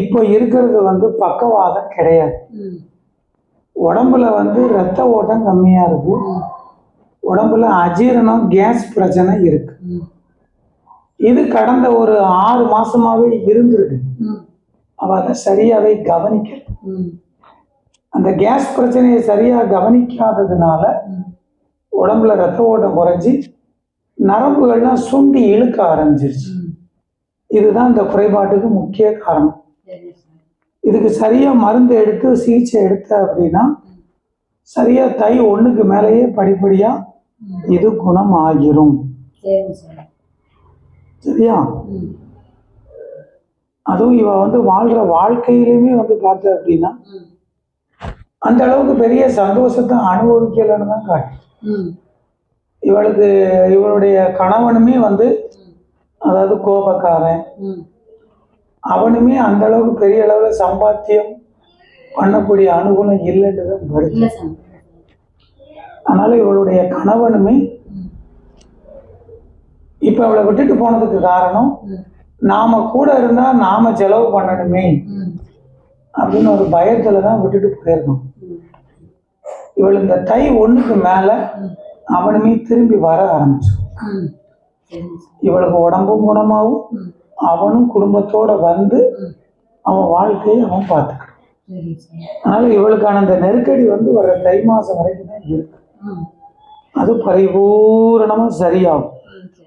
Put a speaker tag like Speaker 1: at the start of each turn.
Speaker 1: இப்போ இருக்கிறது வந்து பக்கவாதம் கிடையாது. உடம்புல வந்து ரத்த ஓட்டம் கம்மியா இருக்கு. உடம்புல அஜீரணம் கேஸ் பிரச்சனை இருக்கு. இது கடந்த ஒரு ஆறு மாசமாவே இருந்திருக்கு. அவ அதை சரியாவே கவனிக்கல. அந்த கேஸ் பிரச்சனையை சரியா கவனிக்காததுனால உடம்புல ரத்த ஓட்டம் குறைஞ்சி நரம்புகள்லாம் சுண்டி இழுக்க ஆரம்பிச்சிருச்சு. இதுதான் இந்த குறைபாட்டுக்கு முக்கிய காரணம். இதுக்கு சரியா மருந்து எடுத்து சிகிச்சை எடுத்த அப்படின்னா சரியா தை ஒண்ணுக்கு மேலேயே படிப்படியா இது குணம் ஆகிரும் சரியா? அதுவும் இவ வந்து வாழ்ற வாழ்க்கையிலுமே வந்து பார்த்த அப்படின்னா அந்த அளவுக்கு பெரிய சந்தோஷத்தை அனுபவிக்கலைன்னு தான் காட்டு இவளுக்கு இவளுடைய கணவனுமே வந்து அதாவது கோபக்காரன். அவனுமே அந்த அளவுக்கு பெரிய அளவுல சம்பாத்தியம் பண்ணக்கூடிய அனுகூலம் இல்லைன்னு தான் வருது அதனால இவளுடைய கணவனுமே இப்ப அவளை விட்டுட்டு போனதுக்கு காரணம் நாம கூட இருந்தா நாம செலவு பண்ணணுமே அப்படின்னு ஒரு பயத்துல தான் விட்டுட்டு போயிருக்கோம்
Speaker 2: ம்.
Speaker 1: இவள் இந்த தை ஒண்ணுக்கு மேல அவனுமே திரும்பி வர ஆரம்பிச்சான்
Speaker 2: ம். சரிங்க சார்
Speaker 1: இவளுக்கு உடம்பும் குணமாகும். அவனும் குடும்பத்தோட வந்து அவன் வாழ்க்கையை அவன்
Speaker 2: சார்
Speaker 1: அதனால இவளுக்கான அந்த நெருக்கடி வந்து வர தை மாசம் வரைக்கும் தான் இருக்கு. அது பரிபூரணமா சரியாகும்.